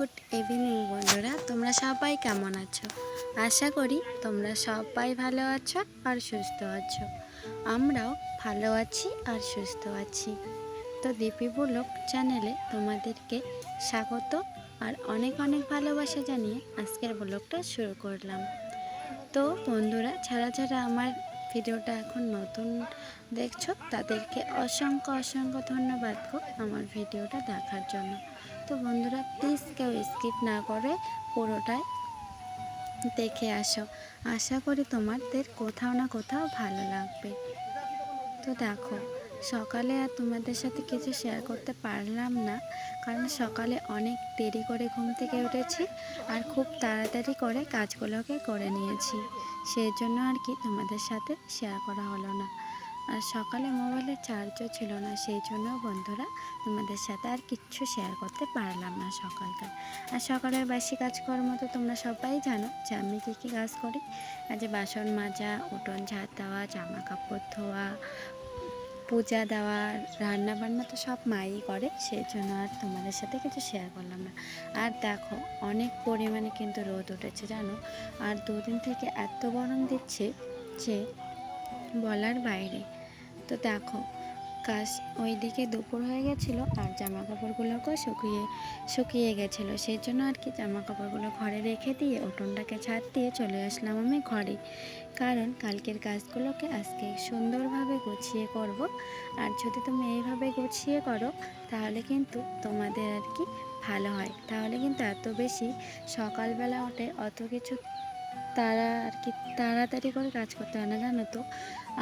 Good evening বন্ধুরা, তোমরা সবাই কেমন আছো? আশা করি তোমরা সবাই ভালো আছো আর সুস্থ আছো। আমরাও ভালো আছি আর সুস্থ আছি। তো দীপি ব্লগ চ্যানেলে তোমাদেরকে স্বাগত আর অনেক অনেক ভালোবাসা জানিয়ে আজকের ব্লগটা শুরু করলাম। তো বন্ধুরা ছাড়া ছাড়া আমার ভিডিওটা এখন নতুন দেখছ, তাদেরকে অসংখ্য অসংখ্য ধন্যবাদ গো আমার ভিডিওটা দেখার জন্য। তো বন্ধুরা প্লিজ কেউ স্কিপ না করে পুরোটাই দেখে আসো। আশা করি তোমাদের কোথাও না কোথাও ভালো লাগবে। তো দেখো, সকালে আর তোমাদের সাথে কিছু শেয়ার করতে পারলাম না, কারণ সকালে অনেক দেরি করে ঘুম থেকে উঠেছি আর খুব তাড়াতাড়ি করে কাজগুলোকে করে নিয়েছি। সেই জন্য আর কি তোমাদের সাথে শেয়ার করা হলো না। আর সকালে মোবাইলে চার্জও ছিল না, সেই জন্য বন্ধুরা তোমাদের সাথে আর কিচ্ছু শেয়ার করতে পারলাম না সকালকার আর সকালের বাসি কাজকর্ম তো তোমরা সবাই জানো যে আমি কী কী কাজ করি। কাজে বাসন মাজা, উঠোন ঝাড় দেওয়া জামা কাপড় ধোয়া, পূজা দেওয়া রান্না বান্না তো সব মাই করে, সেই জন্য আর তোমাদের সাথে কিছু শেয়ার করলাম না। আর দেখো, অনেক পরিমাণে কিন্তু রোদ উঠেছে, জানো? আর দুদিন থেকে এত গরম দিচ্ছে যে বলার বাইরে। তো দেখো কাজ ওইদিকে দুপুর হয়ে গেছিল আর জামা কাপড়গুলোকেও শুকিয়ে শুকিয়ে গেছিল। সেই জন্য আর কি জামা কাপড়গুলো ঘরে রেখে দিয়ে উঠোনটাকে ছাদ দিয়ে চলে আসলাম আমি ঘরে। কারণ কালকের কাজগুলোকে আজকে সুন্দরভাবে গুছিয়ে করব। আর যদি তুমি এইভাবে গুছিয়ে করো, তাহলে কিন্তু তোমাদের আর কি ভালো হয়। তাহলে কিন্তু এত বেশি সকালবেলা উঠে অত কিছু তারা আর কি তাড়াতাড়ি করে কাজ করতে হয় না, জানো তো?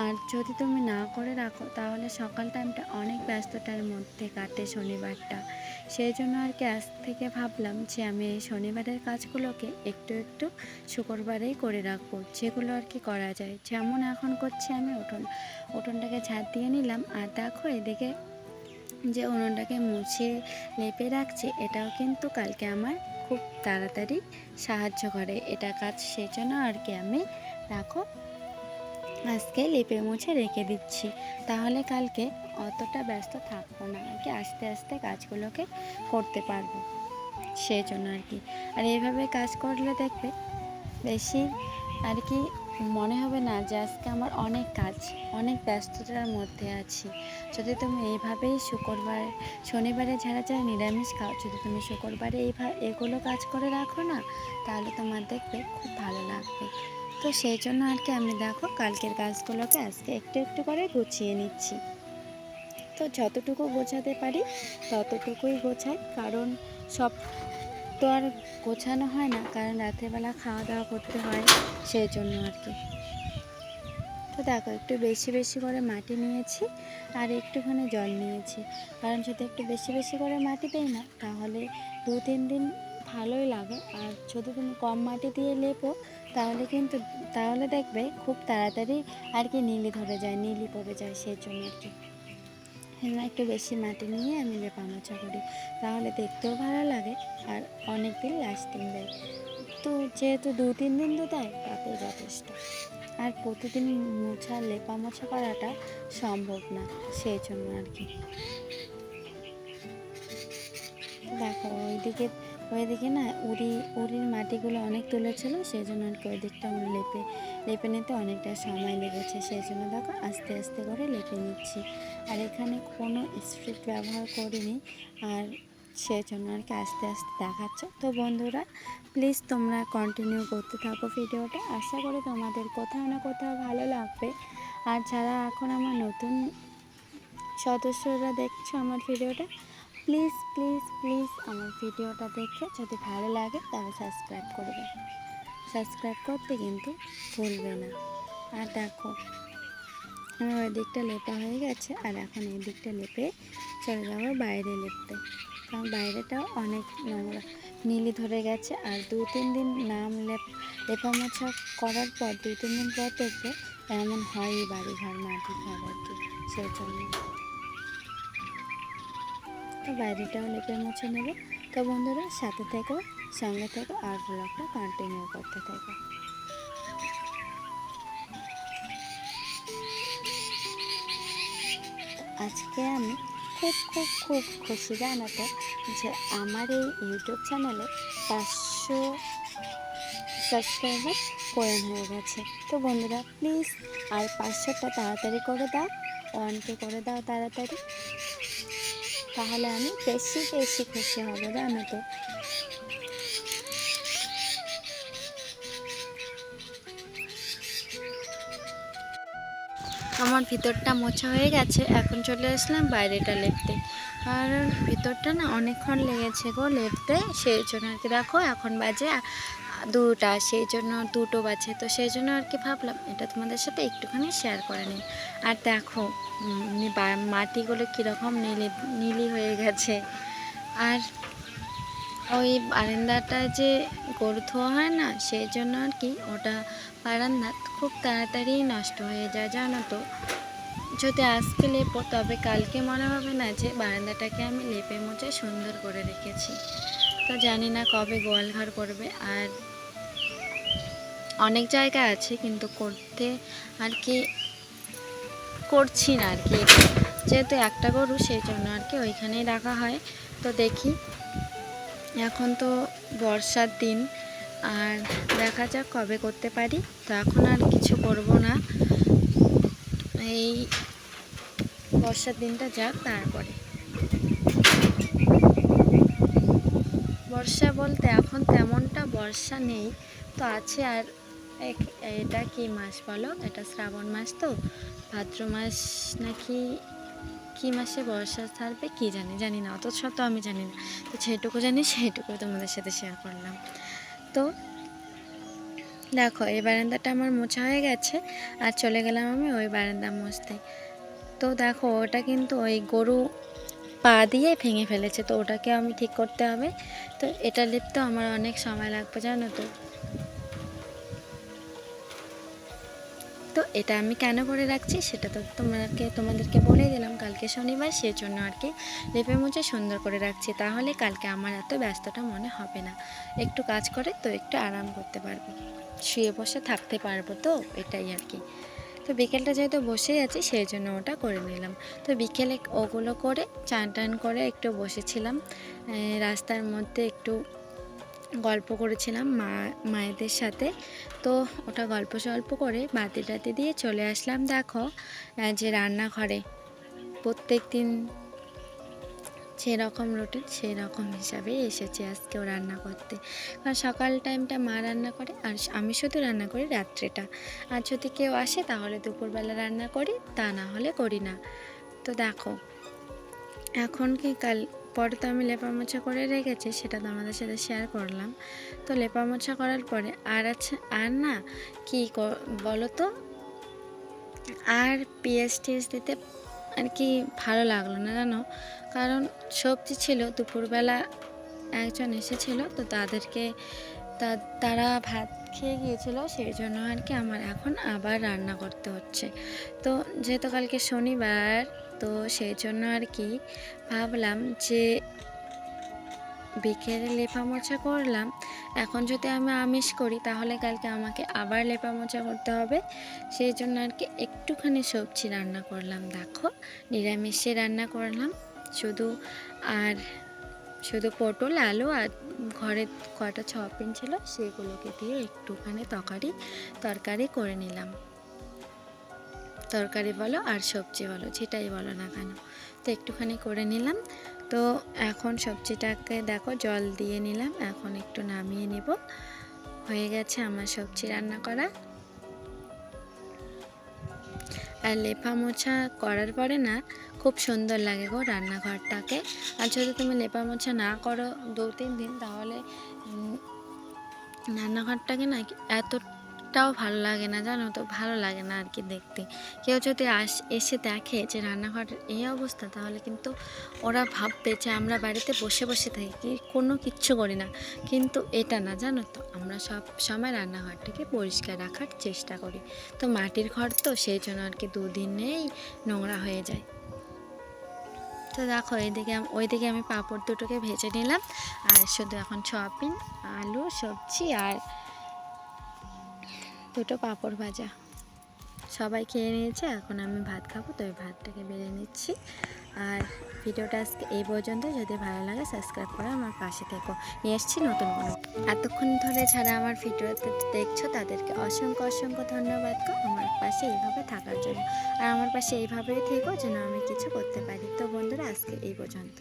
আর যদি তুমি না করে রাখো, তাহলে সকাল টাইমটা অনেক ব্যস্ততার মধ্যে কাটে শনিবারটা। সেই জন্য আর কি আজ থেকে ভাবলাম যে আমি এই শনিবারের কাজগুলোকে একটু একটু শুক্রবারেই করে রাখব, যেগুলো আর কি করা যায়। যেমন এখন করছি আমি, উঠোন, উঠোনটাকে ঝাড় দিয়ে নিলাম, আর দেখো এদিকে যে উনুনটাকে মুছে লেপে রাখছি, এটাও কিন্তু কালকে আমার খুব তাড়াতাড়ি সাহায্য করে। এটা কাজ সেই জন্য আর কি আমি রাখো। আজকে লেপে মুছে রেখে দিচ্ছি। তাহলে কালকে অতটা ব্যস্ত থাকব না আর কি, আস্তে আস্তে কাজগুলোকে করতে পারব সেই জন্য আর কি। আর এইভাবে কাজ করলে দেখবে বেশি আর কি মনে হবে না যে আজকে আমার অনেক কাজ, অনেক ব্যস্ততার মধ্যে আছি। যদি তুমি এইভাবেই শুক্রবার, শনিবারে যারা যারা নিরামিষ খাও, যদি তুমি শুক্রবারে এইভাবে এগুলো কাজ করে রাখো না, তাহলে তোমার দেখবে খুব ভালো লাগবে। তো সেই জন্য আর কি আমি দেখো কালকের কাজগুলোকে আজকে একটু একটু করে গুছিয়ে নিচ্ছি। তো যতটুকু গোছাতে পারি ততটুকুই গোছাই, কারণ সব তো আর গোছানো হয় না, কারণ রাত্রেবেলা খাওয়া দাওয়া করতে হয় সেই জন্য আর কি। তো দেখো, একটু বেশি বেশি করে মাটি নিয়েছি আর একটুখানি জল নিয়েছি। কারণ যদি একটু বেশি বেশি করে মাটি দেই না, তাহলে দু তিন দিন ভালোই লাগে। আর যদি তুমি কম মাটি দিয়ে লেপো, তাহলে কিন্তু, তাহলে দেখবে খুব তাড়াতাড়ি আর কি নীলি ধরে যায়, নীলি পড়ে যায় সেই জন্য আর কি। একটু বেশি মাটি নিয়ে আমি লেপা মোছা করি, তাহলে দেখতেও ভালো লাগে আর অনেক দিন লাস্টিং দেয়। তো যেহেতু দু, তিন দিন তো দেয় তাতে যথেষ্ট। আর প্রতিদিন মোছা, লেপা মোছা করাটা সম্ভব না, সেই জন্য আর কি। দেখো, ওইদিকে ওইদিকে না উড়ি, উড়ির মাটিগুলো অনেক তুলেছিল সেই জন্য আর কি ওই দিকটা আমার লেপে লেপে নিতে অনেকটা সময় লেগেছে সেই জন্য দেখো আস্তে আস্তে করে লেপে নিচ্ছি। আর এখানে কোনো স্ট্রিট ব্যবহার করিনি, আর সেই জন্য আর কি আস্তে আস্তে দেখাচ্ছে। তো বন্ধুরা প্লিজ তোমরা কন্টিনিউ করতে থাকো ভিডিওটা। আশা করি তোমাদের কোথাও না কোথাও ভালো লাগবে। আর যারা এখন আমার নতুন সদস্যরা দেখছ আমার ভিডিওটা প্লিজ প্লিজ প্লিজ আমার ভিডিওটা দেখে যদি ভালো লাগে তাহলে সাবস্ক্রাইব করবে সাবস্ক্রাইব করতে কিন্তু ভুলবে না। আর দেখো, আমার ওই দিকটা লেপা হয়ে গেছে আর এখন এই দিকটা লেপে চলে যাব বাইরে লেপতে। কারণ বাইরেটাও অনেক নোংরা। নীলি ধরে গেছে আর দু তিন দিন নাম লেপ লেপা মোছা করার পর, দু তিন দিন পর দেখবে এমন হয়ই বাড়ি ঘর মাটি ঘর আর কি। সেই জন্য বাইরেটাও লেপে মুছে নেব। তো বন্ধুরা, সাথে থেকো, সঙ্গে থেকো, আর ব্লগটা কন্টিনিউ করতে থেকো। আজকে আমি খুব খুব খুব খুশি জানো তো যে আমার এই ইউটিউব চ্যানেলে পাঁচশো সাবস্ক্রাইবার পূরণ হয়ে গেছে। তো বন্ধুরা প্লিজ আর পাঁচশোটা তাড়াতাড়ি করে দাও। অনকে করে দাও তাড়াতাড়ি। তাহলে আমি বেশি বেশি খুশি হব, জানো তো। আমার ভিতরটা মোছা হয়ে গেছে, এখন চলে আসলাম বাইরেটা লেপতে। আর ভিতরটা না অনেকক্ষণ লেগেছে গো লেপতে, সেই জন্য দেখো, এখন বাজে দুটা, সেই জন্য দুটো বাজে। তো সেই জন্য আর কি ভাবলাম, এটা তোমাদের সাথে একটুখানি শেয়ার করে নিই। আর দেখো মাটিগুলো কীরকম নীলি নীলি হয়ে গেছে। আর ওই বারান্দাটা যে গরু ধোয়া হয় না, সেই জন্য আর কি ওটা বারান্দা খুব তাড়াতাড়ি নষ্ট হয়ে যায়, জানো তো। যদি আজকে লেপো, তবে কালকে মনে হবে না যে বারান্দাটাকে আমি লেপে মুছে সুন্দর করে রেখেছি। তো জানি না কবে গোয়ালঘর করবে আর অনেক জায়গা আছে, কিন্তু করতে আর কি করছি না আর কি। যেহেতু একটা গরু, সেই জন্য আর কি ওইখানেই রাখা হয়। তো দেখি, এখন তো বর্ষার দিন আর দেখা যাক কবে করতে পারি। তো এখন আর কিছু করব না। এই বর্ষার দিনটা যাক, তারপরে। বর্ষা বলতে এখন তেমনটা বর্ষা নেই, তো আছে আর এক- এটা কি মাস বলো? এটা শ্রাবণ মাস তো? ভাদ্র মাস নাকি কি মাসে বর্ষা ছাড়বে কি জানি জানি না সব তো আমি জানি না। তো যেটুকু জানি সেইটুকু তোমাদের সাথে শেয়ার করলাম। তো দেখো, এই বারান্দাটা আমার মোছা হয়ে গেছে আর চলে গেলাম আমি ওই বারান্দা মুছতে। তো দেখো, ওটা কিন্তু ওই গরু পা দিয়ে ভেঙে ফেলেছে, তো ওটাকে আমি ঠিক করতে হবে। তো এটা লিপতে আমার অনেক সময় লাগবে, জানো তো। তো এটা আমি কেন করে রাখছি সেটা তো তোমাকে, তোমাদেরকে বলে দিলাম কালকে শনিবার সেই জন্য আর কি লেপে মুছে সুন্দর করে রাখছি। তাহলে কালকে আমার এত ব্যস্ততা মনে হবে না। একটু কাজ করে তো একটু আরাম করতে পারব। শুয়ে বসে থাকতে পারব তো, এটাই আর কি। তো বিকেলটা যেহেতু বসেই আছি, সেই জন্য ওটা করে নিলাম। তো বিকেলে ওগুলো করে চান টান করে একটু বসেছিলাম। রাস্তার মধ্যে একটু গল্প করেছিলাম মা, মায়েদের সাথে। তো ওটা গল্প সল্প করে বাতি টাতি দিয়ে চলে আসলাম। দেখো যে রান্নাঘরে প্রত্যেক দিন যেরকম রুটিন সেই রকম হিসাবে এসেছে আজকেও রান্না করতে। কারণ সকাল টাইমটা মা রান্না করে আর আমি শুধু রান্না করি রাত্রেটা। আর যদি কেউ আসে তাহলে দুপুরবেলা রান্না করি, তা না হলে করি না। তো দেখো, এখন কি কাল পরে তো আমি লেপা মোছা করে রেখেছি, সেটা তো আমাদের সাথে শেয়ার করলাম। তো লেপা মোছা করার পরে আর আছে, আর না, কি বলো তো? আর পিএস টিয়াজ দিতে আর কি ভালো লাগল না জানো? কারণ সবজি ছিল, দুপুরবেলা একজন এসেছিল, তো তাদেরকে তারা ভাত খেয়ে গিয়েছিল, সেই জন্য আর কি আমার এখন আবার রান্না করতে হচ্ছে। তো যেহেতু কালকে শনিবার, তো সেই জন্য আর কি ভাবলাম যে বিকেলে লেপা মোছা করলাম। এখন যদি আমি আমিষ করি, তাহলে কালকে আমাকে আবার লেপা মোছা করতে হবে। সেই জন্য আর কি একটুখানি সবজি রান্না করলাম। দেখো, নিরামিষে রান্না করলাম। শুধু আর শুধু পটল, আলু আর ঘরে কটা ছপিন ছিল সেগুলোকে দিয়ে একটুখানি তরকারি তরকারি করে নিলাম। তরকারি বলো আর সবজি বলো, যেটাই বলো না কেন। তো একটুখানি করে নিলাম। তো এখন সবজিটাকে দেখো জল দিয়ে নিলাম, এখন একটু নামিয়ে নিব। হয়ে গেছে আমার সবজি রান্না করা। আর লেফা মোছা করার পরে না খুব সুন্দর লাগে গো রান্নাঘরটাকে। আর যদি তুমি লেপা মোছা না করো দু তিন দিন, তাহলে রান্নাঘরটাকে না এতটাও ভালো লাগে না, জানো তো? ভালো লাগে না আর কি দেখতে। কেউ যদি আস, এসে দেখে যে রান্নাঘরের এই অবস্থা, তাহলে কিন্তু ওরা ভাববে যে আমরা বাড়িতে বসে বসে থাকি কোনো কিচ্ছু করি না। কিন্তু এটা না, জানো তো? আমরা সব সময় রান্নাঘরটাকে পরিষ্কার রাখার চেষ্টা করি। তো মাটির ঘর তো, সেই জন্য আর কি দুদিনেই নোংরা হয়ে যায়। তো দেখো, এইদিকে ওই ওইদিকে আমি পাঁপড় দুটোকে ভেজে নিলাম। আর শুধু এখন সয়াবিন, আলু, সবজি আর দুটো পাঁপড় ভাজা। সবাই খেয়ে নিয়েছে, এখন আমি ভাত খাব, তো ভাতটাকে বেড়ে নিচ্ছি। আর ভিডিওটা আজকে এই পর্যন্ত, যদি ভালো লাগে সাবস্ক্রাইব করে আমার পাশে থেকো। নিয়ে এসেছি নতুন কোনো। এতক্ষণ ধরে যারা আমার ভিডিওতে দেখছ, তাদেরকে অসংখ্য অসংখ্য ধন্যবাদ আমার পাশে এইভাবে থাকার জন্য। আর আমার পাশে এইভাবেই থেকো যেন আমি কিছু করতে পারি। তো বন্ধুরা, আজকে এই পর্যন্ত।